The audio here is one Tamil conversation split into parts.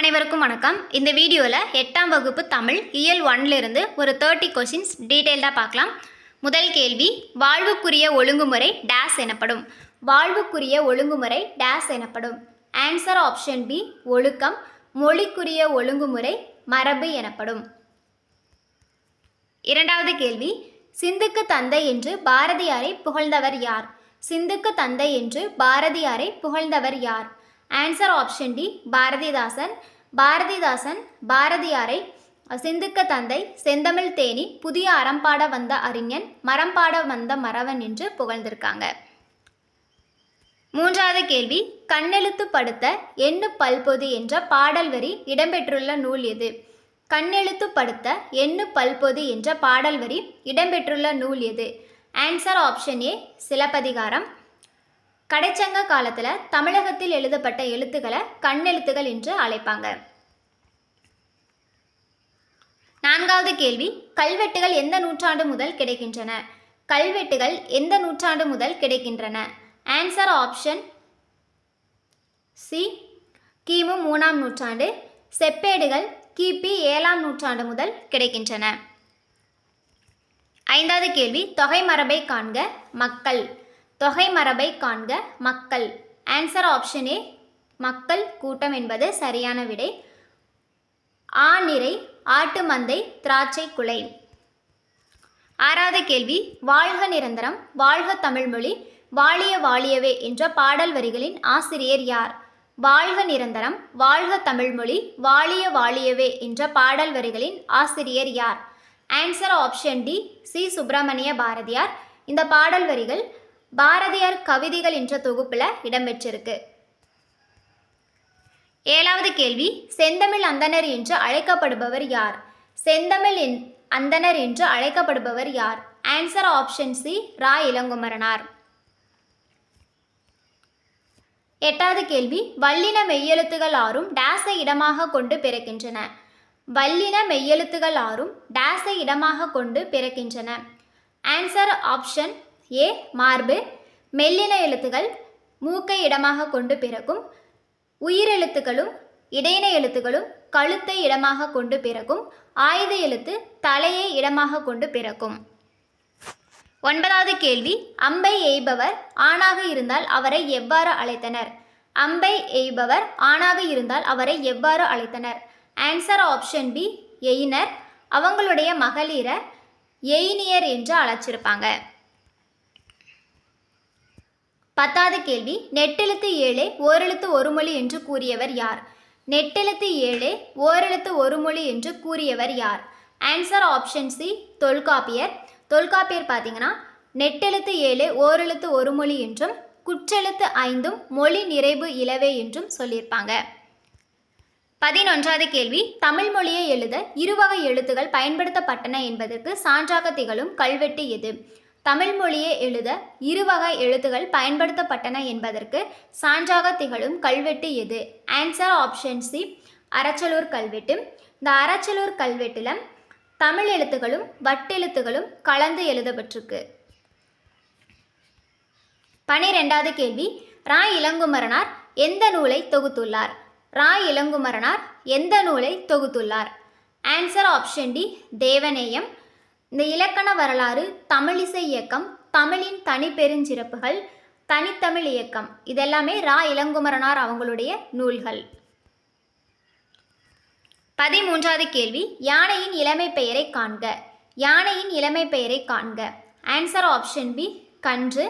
அனைவருக்கும் வணக்கம். இந்த வீடியோவில் எட்டாம் வகுப்பு தமிழ் இயல் ஒன்லேருந்து ஒரு தேர்ட்டி கொஷின்ஸ் டீட்டெயில்டாக பார்க்கலாம். முதல் கேள்வி வாழ்வுக்குரிய ஒழுங்குமுறை டேஸ் எனப்படும். வாழ்வுக்குரிய ஒழுங்குமுறை டேஸ் எனப்படும். ஆன்சர் ஆப்ஷன் பி ஒழுக்கம் மொழிக்குரிய ஒழுங்குமுறை மரபு எனப்படும். இரண்டாவது கேள்வி சிந்துக்கு தந்தை என்று பாரதியாரை புகழ்ந்தவர் யார்? சிந்துக்கு தந்தை என்று பாரதியாரை புகழ்ந்தவர் யார்? Answer option D Bharathidasan Bharathidasan பாரதியாரை சிந்துக்க தந்தை செந்தமிழ் தேனி புதிய அறம்பாட வந்த அறிஞன் மரம்பாட வந்த மறவன் என்று புகழ்ந்திருக்காங்க. மூன்றாவது கேள்வி கண்ணெழுத்து படுத்த எண்ணு பல்பொது என்ற பாடல் வரி இடம்பெற்றுள்ள நூல் எது? கண்ணெழுத்து படுத்த எண்ணு பல்பொது என்ற பாடல் வரி இடம்பெற்றுள்ள நூல் எது? Answer option A Silappathikaram. கடைச்சங்க காலத்தில் தமிழகத்தில் எழுதப்பட்ட எழுத்துக்களை கண்ணெழுத்துகள் என்று அழைப்பாங்க. நான்காவது கேள்வி கல்வெட்டுகள் எந்த நூற்றாண்டு முதல் கிடைக்கின்றன? கல்வெட்டுகள் எந்த நூற்றாண்டு முதல் கிடைக்கின்றன? ஆன்சர் ஆப்ஷன் சி கிமு மூணாம் நூற்றாண்டு செப்பேடுகள் கிபி ஏழாம் நூற்றாண்டு முதல் கிடைக்கின்றன. ஐந்தாவது கேள்வி தொகை மரபை காண்க மக்கள். தொகை மரபை காண்க மக்கள். ஆன்சர் ஆப்ஷன் ஏ மக்கள் கூட்டம் என்பது சரியான விடை. ஆநிறை ஆட்டு மந்தை திராட்சை குலை. ஆறாவது கேள்வி வாழ்க நிரந்தரம் வாழ்க தமிழ்மொழி வாழிய வாழியவே என்ற பாடல் வரிகளின் ஆசிரியர் யார்? வாழ்க நிரந்தரம் வாழ்க தமிழ்மொழி வாழிய வாழியவே என்ற பாடல் வரிகளின் ஆசிரியர் யார்? Answer option D C. Subramania Bharathiyar. இந்த பாடல் வரிகள் பாரதியார் கவிதைகள் என்ற தொகுப்பில் இடம்பெற்றிருக்கு. ஏழாவது கேள்வி செந்தமிழ் அந்தணர் என்று அழைக்கப்படுபவர் யார்? செந்தமிழ் என் அந்தணர் என்று அழைக்கப்படுபவர் யார்? Answer option C Ra. Ilankumaranar. எட்டாவது கேள்வி வல்லின மெய்யெழுத்துகள் ஆறும் டேஸை இடமாக கொண்டு பிறக்கின்றன. வல்லின மெய்யெழுத்துகள் ஆறும் டேஸை இடமாக கொண்டு பிறக்கின்றன. ஆன்சர் ஆப்ஷன் ஏ மார்பு. மெல்லின எழுத்துகள் மூக்கை இடமாக கொண்டு பிறக்கும். உயிரெழுத்துக்களும் இடையின எழுத்துக்களும் கழுத்தை இடமாக கொண்டு பிறக்கும். ஆயுத எழுத்து தலையை இடமாக கொண்டு பிறக்கும். ஒன்பதாவது கேள்வி. அம்பை எய்பவர் ஆணாக இருந்தால் அவரை எவ்வாறு அழைத்தனர்? அம்பை எய்பவர் ஆணாக இருந்தால் அவரை எவ்வாறு அழைத்தனர்? ஆன்சர் ஆப்ஷன் பி எயினர். அவங்களுடைய மகளிரை எயினியர் என்று அழைச்சிருப்பாங்க. பத்தாவது கேள்வி. நெட்டெழுத்து ஏழே ஓரெழுத்து ஒரு மொழி என்று கூறியவர் யார்? நெட்டெழுத்து ஏழே ஓரெழுத்து ஒரு மொழி என்று கூறியவர் யார்? Answer option C Tholkappiyar. Tholkappiyar பார்த்தீங்கன்னா நெட்டெழுத்து ஏழு ஓரெழுத்து ஒரு மொழி என்றும் குற்றெழுத்து ஐந்தும் மொழி நிறைவு இலவே என்றும் சொல்லியிருப்பாங்க. பதினொன்றாவது கேள்வி தமிழ் மொழியை எழுத இருவகை எழுத்துகள் பயன்படுத்தப்பட்டன என்பதற்கு சான்றாக திகழும் கல்வெட்டு எது? தமிழ் மொழியை எழுத இருவகை எழுத்துகள் பயன்படுத்தப்பட்டன என்பதற்கு சான்றாக திகழும் கல்வெட்டு எது? ஆன்சர் ஆப்ஷன் சி அரச்சலூர் கல்வெட்டு. இந்த அரச்சலூர் கல்வெட்டில் தமிழ் எழுத்துகளும் வட்டெழுத்துகளும் கலந்து எழுதப்பட்டிருக்கு. பனிரெண்டாவது கேள்வி. ரா இளங்குமரனார் எந்த நூலை தொகுத்துள்ளார்? ரா இளங்குமரனார் எந்த நூலை தொகுத்துள்ளார்? Answer option D Devaneyam. இந்த இலக்கண வரலாறு தமிழிசை இயக்கம் தமிழின் தனிப்பெருஞ்சிறப்புகள் தனித்தமிழ் இயக்கம். இதெல்லாமே ரா. இளங்குமரனார் அவங்களுடைய நூல்கள். பதிமூன்றாவது கேள்வி. யானையின் இளமை பெயரை காண்க. யானையின் இளமை பெயரை காண்க. ஆன்சர் ஆப்ஷன் பி கன்று.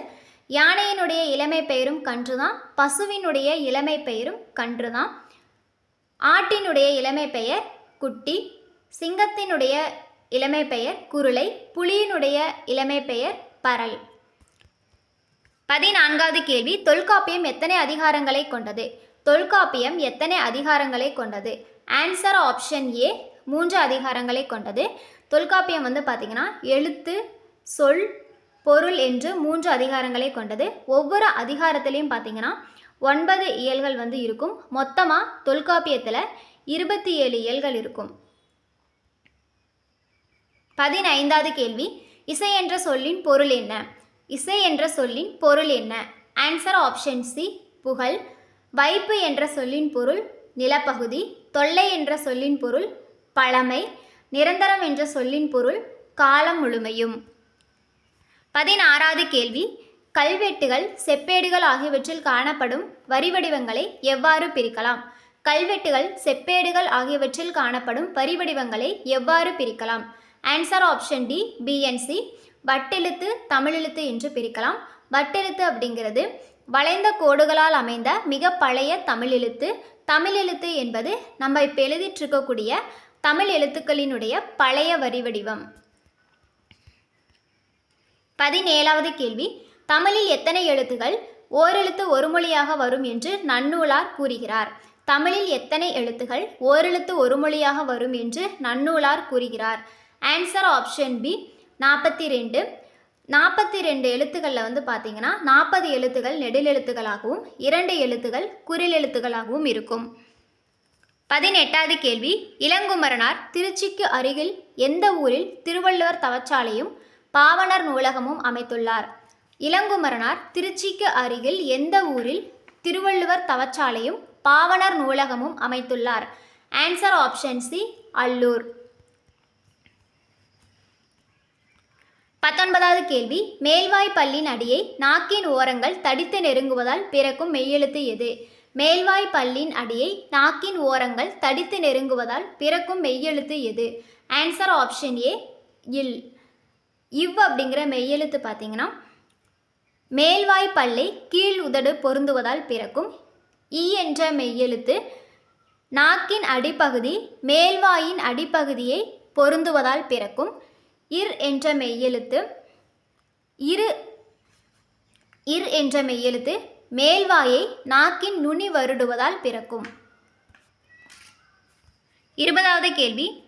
யானையினுடைய இளமை பெயரும் கன்று தான் பசுவினுடைய இளமை பெயரும் கன்று தான் ஆட்டினுடைய இளமை பெயர் குட்டி. சிங்கத்தினுடைய இளமை பெயர் குருளை புலியினுடைய இளமை பெயர் பரல். பதினான்காவது கேள்வி தொல்காப்பியம் எத்தனை அதிகாரங்களை கொண்டது? தொல்காப்பியம் எத்தனை அதிகாரங்களை கொண்டது? ஆன்சர் ஆப்ஷன் ஏ மூன்று அதிகாரங்களை கொண்டது. தொல்காப்பியம் வந்து பார்த்திங்கன்னா எழுத்து சொல் பொருள் என்று மூன்று அதிகாரங்களை கொண்டது. ஒவ்வொரு அதிகாரத்திலையும் பார்த்தீங்கன்னா ஒன்பது இயல்கள் வந்து இருக்கும். மொத்தமாக தொல்காப்பியத்தில் இருபத்தி ஏழு இயல்கள் இருக்கும். பதினைந்தாவது கேள்வி. இசை என்ற சொல்லின் பொருள் என்ன? இசை என்ற சொல்லின் பொருள் என்ன? ஆன்சர் ஆப்ஷன் சி புகழ். வைப்பு என்ற சொல்லின் பொருள் நிலப்பகுதி. தொல்லை என்ற சொல்லின் பொருள் பழமை. நிரந்தரம் என்ற சொல்லின் பொருள் காலம் முழுமையும். பதினாறாவது கேள்வி. கல்வெட்டுகள் செப்பேடுகள் ஆகியவற்றில் காணப்படும் வரி வடிவங்களை எவ்வாறு பிரிக்கலாம்? கல்வெட்டுகள் செப்பேடுகள் ஆகியவற்றில் காணப்படும் வரி வடிவங்களை எவ்வாறு பிரிக்கலாம்? Answer option D B and C வட்டெழுத்து தமிழெழுத்து என்று பிரிக்கலாம். வட்டெழுத்து அப்படிங்கிறது வளைந்த கோடுகளால் அமைந்த மிக பழைய தமிழ் எழுத்து தமிழ் எழுத்து என்பது நம்ம இப்போ எழுதிட்டு இருக்கக்கூடிய தமிழ் எழுத்துக்களினுடைய பழைய வரி வடிவம். பதினேழாவது கேள்வி. தமிழில் எத்தனை எழுத்துகள்? ஓரெழுத்து ஒரு மொழியாக வரும் என்று நன்னூலார் கூறுகிறார். தமிழில் எத்தனை எழுத்துகள்? ஓரெழுத்து ஒரு மொழியாக வரும் என்று நன்னூலார் கூறுகிறார். ஆன்சர் ஆப்ஷன் பி நாற்பத்தி ரெண்டு நாற்பத்தி ரெண்டு எழுத்துக்களில் வந்து பார்த்தீங்கன்னா நாற்பது எழுத்துகள் நெடில் எழுத்துக்களாகவும் இரண்டு எழுத்துகள் குறில் எழுத்துக்களாகவும் இருக்கும். பதினெட்டாவது கேள்வி இளங்குமரனார் திருச்சிக்கு அருகில் எந்த ஊரில் திருவள்ளுவர் தவச்சாலையும் பாவனர் நூலகமும் அமைத்துள்ளார்? இளங்குமரனார் திருச்சிக்கு அருகில் எந்த ஊரில் திருவள்ளுவர் தவச்சாலையும் பாவனர் நூலகமும் அமைத்துள்ளார்? Answer option C Allur. பத்தொன்பதாவது கேள்வி. மேல்வாய் பல்லின் அடியை நாக்கின் ஓரங்கள் தடித்து நெருங்குவதால் பிறக்கும் மெய்யெழுத்து எது? மேல்வாய் பல்லின் அடியை நாக்கின் ஓரங்கள் தடித்து நெருங்குவதால் பிறக்கும் மெய்யெழுத்து எது? ஆன்சர் ஆப்ஷன் ஏ இல். இவ் அப்படிங்கிற மெய்யெழுத்து பார்த்தீங்கன்னா மேல்வாய் பல்லை கீழ் உதடு பொருந்துவதால் பிறக்கும். இ என்ற மெய்யெழுத்து நாக்கின் அடிப்பகுதி மேல்வாயின் அடிப்பகுதியை பொருந்துவதால் பிறக்கும். இர் என்ற மெய்யெழுத்து இரு இர் என்ற மெய்யெழுத்து மேல்வாயை நாக்கின் நுனி வருடுவதால் பிறக்கும். இருபதாவது கேள்வி.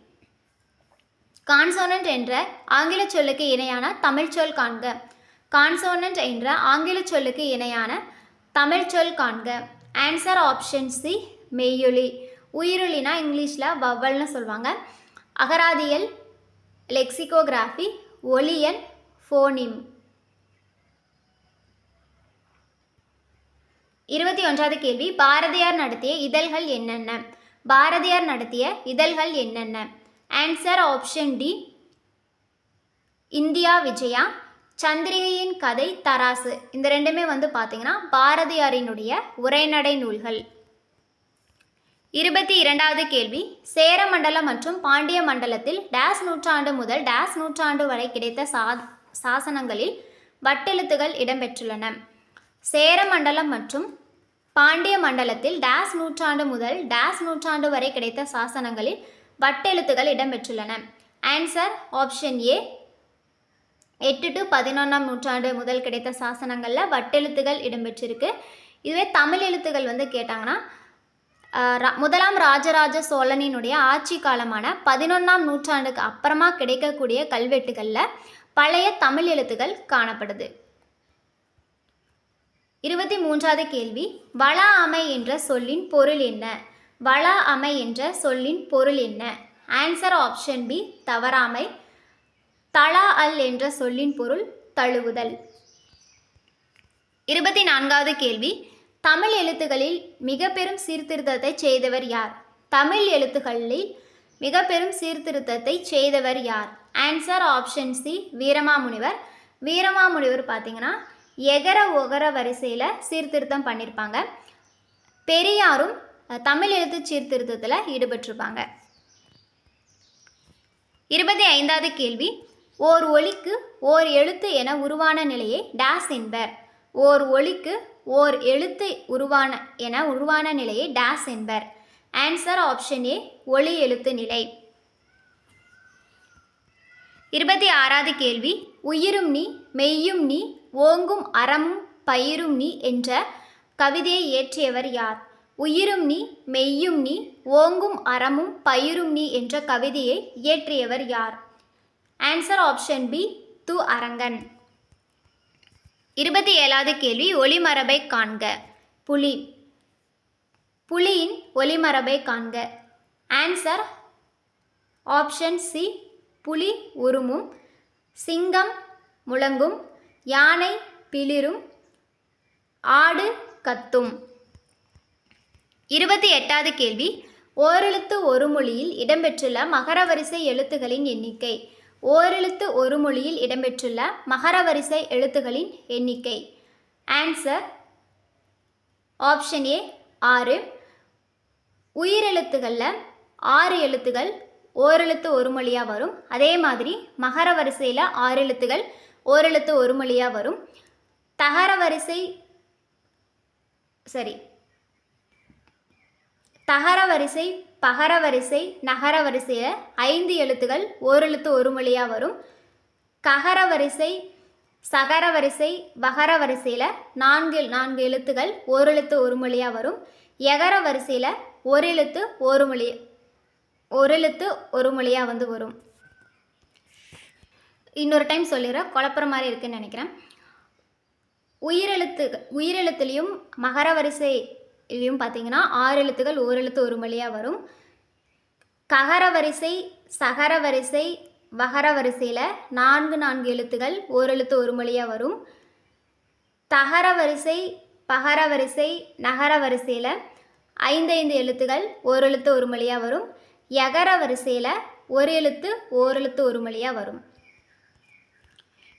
கான்சோனன்ட் என்ற ஆங்கில சொல்லுக்கு இணையான தமிழ் சொல் காண்க. கான்சோனன்ட் என்ற ஆங்கில சொல்லுக்கு இணையான தமிழ் சொல் காண்க. ஆன்சர் ஆப்ஷன் சி மெய்யொலி. உயிரொலினா இங்கிலீஷில் வவ்வல்னு சொல்லுவாங்க அகராதியல் லெக்சிகோகிராஃபி ஒலியன் ஃபோனிம். இருபத்தி ஒன்றாவது கேள்வி பாரதியார் நடத்திய இதழ்கள் என்னென்ன? பாரதியார் நடத்திய இதழ்கள் என்னென்ன? Answer option D India Vijaya சந்திரிகையின் கதை தராசு. இந்த ரெண்டுமே வந்து பார்த்தீங்கன்னா பாரதியாரினுடைய உரைநடை நூல்கள். இருபத்தி இரண்டாவது கேள்வி. சேர மண்டலம் மற்றும் பாண்டிய மண்டலத்தில் டேஸ் நூற்றாண்டு முதல் டேஸ் நூற்றாண்டு வரை கிடைத்த சா சாசனங்களில் வட்டெழுத்துகள் இடம்பெற்றுள்ளன. சேர மண்டலம் மற்றும் பாண்டிய மண்டலத்தில் டேஸ் நூற்றாண்டு முதல் டேஸ் நூற்றாண்டு வரை கிடைத்த சாசனங்களில் வட்டெழுத்துகள் இடம்பெற்றுள்ளன. ஆன்சர் ஆப்ஷன் ஏ எட்டு டு பதினொன்றாம் நூற்றாண்டு முதல் கிடைத்த சாசனங்களில் வட்டெழுத்துகள் இடம்பெற்றிருக்கு. இதுவே தமிழ் எழுத்துகள் வந்து கேட்டாங்கன்னா முதலாம் ராஜராஜ சோழனினுடைய ஆட்சி காலமான பதினொன்றாம் நூற்றாண்டுக்கு அப்புறமா கிடைக்கக்கூடிய கல்வெட்டுகளில் பழைய தமிழ் எழுத்துக்கள் காணப்படுது. இருபத்தி மூன்றாவது கேள்வி. வள அமை என்ற சொல்லின் பொருள் என்ன? வள அமை என்ற சொல்லின் பொருள் என்ன? ஆன்சர் ஆப்ஷன் பி தவறாமை. தலா அல் என்ற சொல்லின் பொருள் தழுவுதல். இருபத்தி நான்காவது கேள்வி. தமிழ் எழுத்துக்களில் மிக பெரும் சீர்திருத்தத்தை செய்தவர் யார்? தமிழ் எழுத்துக்களில் மிக பெரும் சீர்திருத்தத்தை செய்தவர் யார்? Answer option C Veeramamunivar. Veeramamunivar பார்த்தீங்கன்னா எகர ஒகர வரிசையில் சீர்திருத்தம் பண்ணியிருப்பாங்க பெரியாரும் தமிழ் எழுத்து சீர்திருத்தத்தில் ஈடுபட்டிருப்பாங்க. இருபத்தி ஐந்தாவது கேள்வி. ஓர் ஒலிக்கு ஓர் எழுத்து என உருவான நிலையை டேஸ் என்பர். ஓர் ஒளிக்கு ஓர் எழுத்து உருவான என உருவான நிலையை டேஸ் என்பர். ஆன்சர் ஆப்ஷன் ஏ ஒளி எழுத்து நிலை. இருபத்தி ஆறாவது கேள்வி உயிரும் நீ மெய்யும் நீ ஓங்கும் அறமும் பயிரும் நீ என்ற கவிதையை இயற்றியவர் யார்? உயிரும் நீ மெய்யும் நீ ஓங்கும் அறமும் பயிரும் நீ என்ற கவிதையை இயற்றியவர் யார்? ஆன்சர் ஆப்ஷன் பி து அரங்கன். இருபத்தி ஏழாவது கேள்வி ஒளிமரபை காண்க. புலி. புலியின் ஒளிமரபை காண்க. ஆன்சர் ஆப்ஷன் சி புலி உருமும் சிங்கம் முழங்கும் யானை பிளிரும் ஆடு கத்தும். இருபத்தி எட்டாவது கேள்வி. ஓரெழுத்து ஒரு மொழியில் இடம்பெற்றுள்ள மகர வரிசை எழுத்துகளின் எண்ணிக்கை. ஓரெழுத்து ஒரு மொழியில் இடம்பெற்றுள்ள மகர வரிசை எழுத்துகளின் எண்ணிக்கை. ஆன்சர் ஆப்ஷன் ஏ ஆறு. உயிரெழுத்துகளில் ஆறு எழுத்துகள் ஓரெழுத்து ஒரு மொழியாக வரும். அதே மாதிரி மகர வரிசையில் ஆறு எழுத்துகள் ஓரெழுத்து ஒரு மொழியாக வரும். தகர வரிசை சரி தகர வரிசை பகர வரிசை நகர வரிசையில் ஐந்து எழுத்துகள் ஓரெழுத்து ஒரு மொழியாக வரும். ககர வரிசை சகர வரிசை வகர வரிசையில் நான்கு நான்கு எழுத்துகள் ஓரெழுத்து ஒரு மொழியாக வரும். எகர வரிசையில் ஒரு எழுத்து ஒரு மொழி ஒரு எழுத்து ஒரு மொழியாக வந்து வரும். இன்னொரு டைம் சொல்லிடுறேன். குழப்புற மாதிரி இருக்குன்னு நினைக்கிறேன். உயிரெழுத்து உயிரெழுத்துலேயும் மகர வரிசை வரிசையிலையும் பார்த்தீங்கன்னா ஆறு எழுத்துகள் ஓரெழுத்து ஒரு மொழியாக வரும். ககர வரிசை சகர வரிசை வகர வரிசையில் நான்கு நான்கு எழுத்துகள் ஓரெழுத்து ஒரு மொழியாக வரும். தகர வரிசை பகர வரிசை நகர வரிசையில் ஐந்து ஐந்து எழுத்துகள் ஓரெழுத்து ஒரு மொழியாக வரும். எகர வரிசையில் ஒரு எழுத்து ஓரெழுத்து ஒரு மொழியாக வரும்.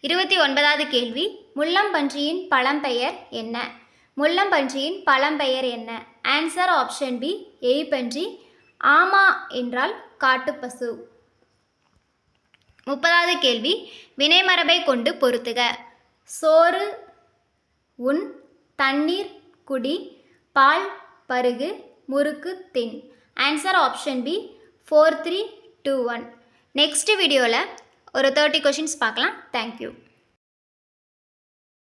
இருபத்தி ஒன்பதாவது கேள்வி முள்ளம்பன்றியின் பழம்பெயர் என்ன? முள்ளம்பன்றியின் பழம்பெயர் என்ன? ஆன்சர் ஆப்ஷன் பி எய்பன்றி ஆமா என்றால் காட்டுப்பசு முப்பதாவது கேள்வி வினைமரபை கொண்டு பொருத்துக. சோறு உன் தண்ணீர் குடி பால் பருகு முறுக்கு தின். Answer option B four three two one next வீடியோவில் ஒரு தேர்ட்டி கொஷின்ஸ் பார்க்கலாம். தேங்க்யூ